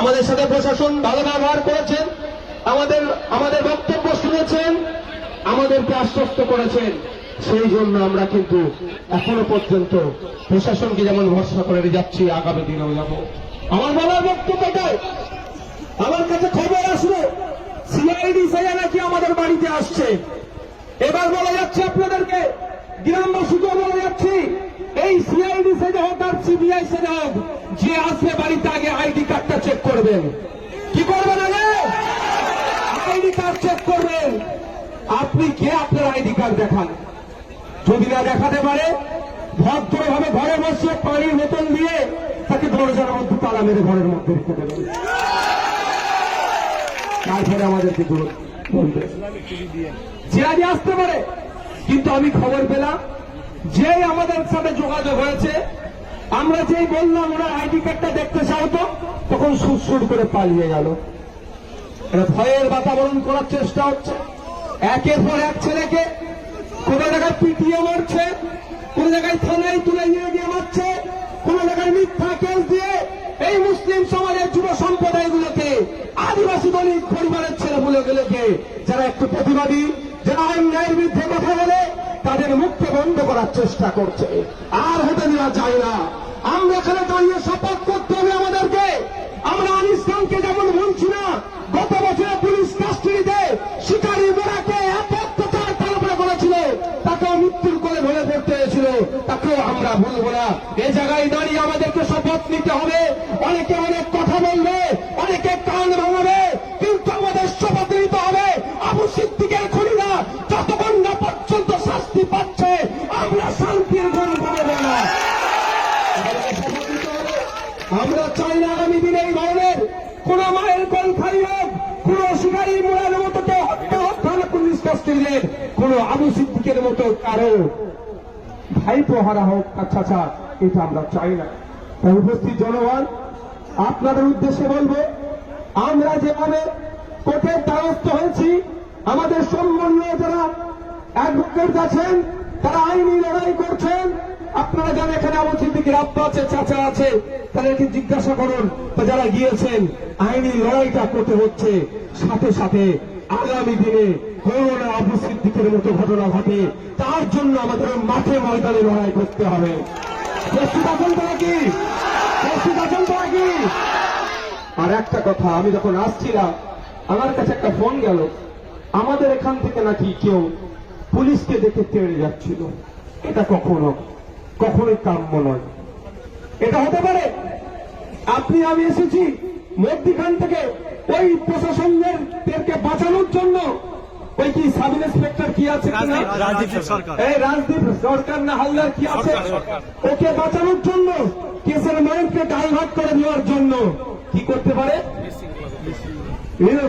আমাদের সাথে প্রশাসন ভালো ব্যবহার করেছেন, আমাদের আমাদের বক্তব্য শুনেছেন, আমাদেরকে আশ্বস্ত করেছেন। সেই জন্য আমরা কিন্তু এখনও পর্যন্ত প্রশাসনকে যেমন ভরসা করে যাচ্ছি, আগামী দিনেও যাব। আমার বলার বক্তব্যটাই আমার কাছে খবর আসলো, সিআইডি সাইয়া নাকি আমাদের বাড়িতে আসছে। এবার বলা যাচ্ছে আপনাদেরকে, গ্রামবাসীকেও বলা যাচ্ছি, এই সিআইডি সেজে হোক আর সিবিআই সেজে হোক যে আসবে বাড়িতে আগে আইডি কার্ডটা চেক করবেন কি করবেন আগে আইডি কার্ড চেক করবেন আপনি কে আপনার আইডি কার্ড দেখান? যদি না দেখাতে পারে, ভদ্রভাবে ঘরে বসে পানির বোতল দিয়ে তাকে দরজার মধ্যে তালা মেরে ঘরের মধ্যে রেখে দেবেন। তারপরে আমাদেরকে দূর বলবে। জিরাজি আসতে পারে, কিন্তু আমি খবর পেলাম, যেই আমাদের সাথে যোগাযোগ হয়েছে, আমরা যেই বললাম ওরা আইডি কার্ডটা দেখতে চাও তো, তখন সুর করে পালিয়ে গেল। ভয়ের বাতাবরণ করার চেষ্টা হচ্ছে। একের পর এক ছেলেকে কোন জায়গায় পিটিয়ে মারছে, কোন জায়গায় থানায় তুলে নিয়ে গিয়ে মারছে, কোন জায়গায় মিথ্যা কেস দিয়ে এই মুসলিম সমাজের যুব সম্প্রদায়গুলোকে আদিবাসী দলিত পরিবারের ছেলেগুলোগুলোকে যারা একটু প্রতিবাদী, যারা আইন ন্যায়ের বিরুদ্ধে কথা বলে, তাদের মুখকে বন্ধ করার চেষ্টা করছে। আর হতে দেওয়া যায় না। আমরা এখানে দাঁড়িয়ে শপথ করতে হবে আমাদেরকে। আমরা আনিস খানকে যেমন আমরা ভুলবো না। এ জায়গায় দাঁড়িয়ে আমাদেরকে শপথ নিতে হবে। অনেকে অনেক কথা বলবে, অনেকে কান ভাঙাবে, কিন্তু আমাদের শপথ নিতে হবে। আবু সিদ্দিকের খুনিরা যতক্ষণ না পর্যন্ত শাস্তি পাচ্ছে, আমরা শান্তির গরু পাবো না। আমরা চাই না আগামী দিনে এই ধরনের কোন মায়ের কল খালি হোক, কোন শিকারী মোড়ার মতো কেউ হত্যা হত্যা পুলিশ কাস্টডিদের কোন আবু সিদ্দিকের মতো কারও ভাইপো হারা হোক আচ্ছা আচ্ছা এটা আমরা চাই না। তাই উপস্থিত জনগণ, আপনাদের উদ্দেশ্যে বলব, আমরা যেভাবে কোর্টের দ্বারস্থ হয়েছি, আমাদের সম্মানীয় যারা অ্যাডভোকেট আছেন, তারা আইনি লড়াই করছেন, আপনারা যারা এখানে আবু সিদ্দিকের আব্বা আছে, চাচা আছে, তাদেরকে জিজ্ঞাসা করুন যারা গিয়েছেন, আইনি লড়াইটা করতে হচ্ছে, সাথে সাথে আগামী দিনে করোনা সিদ্দিকের মতো ঘটনা ঘটে, তার জন্য আমাদের মাঠে ময়দানে লড়াই করতে হবে। আর একটা কথা, আমি যখন আসছিলাম, আমার কাছে একটা ফোন গেল। আমাদের এখান থেকে নাকি কেউ পুলিশকে দেখে তেড়ে যাচ্ছিল। এটা কখনো, কখনোই কাম্য নয়। এটা হতে পারে। আপনি, আমি এসেছি। মধ্যিখান থেকে ওই প্রশাসনের বাঁচানোর জন্য ওই কি সাব ইন্সপেক্টর কি আছে রাজদীপ সরকার। এই রাজদীপ সরকার না হালদার কি আছে? ওকে বাঁচানোর জন্য কেসের মাইন্ডকে ডাইভার্ট করে দেওয়ার জন্য কি করতে পারে?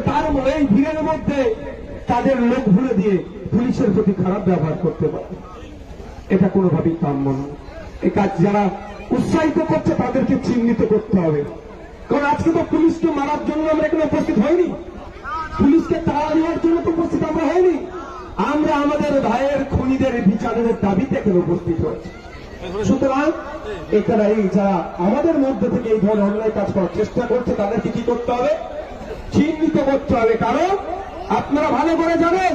তার এই ভিড়ের মধ্যে তাদের লোক ভুলে দিয়ে পুলিশের প্রতি খারাপ ব্যবহার করতে পারে। এটা কোনোভাবেই কাম্য নয়। এই কাজ যারা উৎসাহিত করছে তাদেরকে চিহ্নিত করতে হবে। কারণ আজকে তো পুলিশকে মারার জন্য আমরা এখানে উপস্থিত হয়নি পুলিশকে তাড়া দেওয়ার জন্য তো উপস্থিত আমরা হয়নি আমরা আমাদের ভাইয়ের খুনিদের বিচারের দাবিতে এখানে উপস্থিত হয়েছি। সুতরাং এখানে এই যারা আমাদের মধ্যে থেকে এই ধরনের অন্যায় কাজ করার চেষ্টা করছে, তাদেরকে কি করতে হবে? চিহ্নিত করতে হবে। কারণ আপনারা ভালো করে জানেন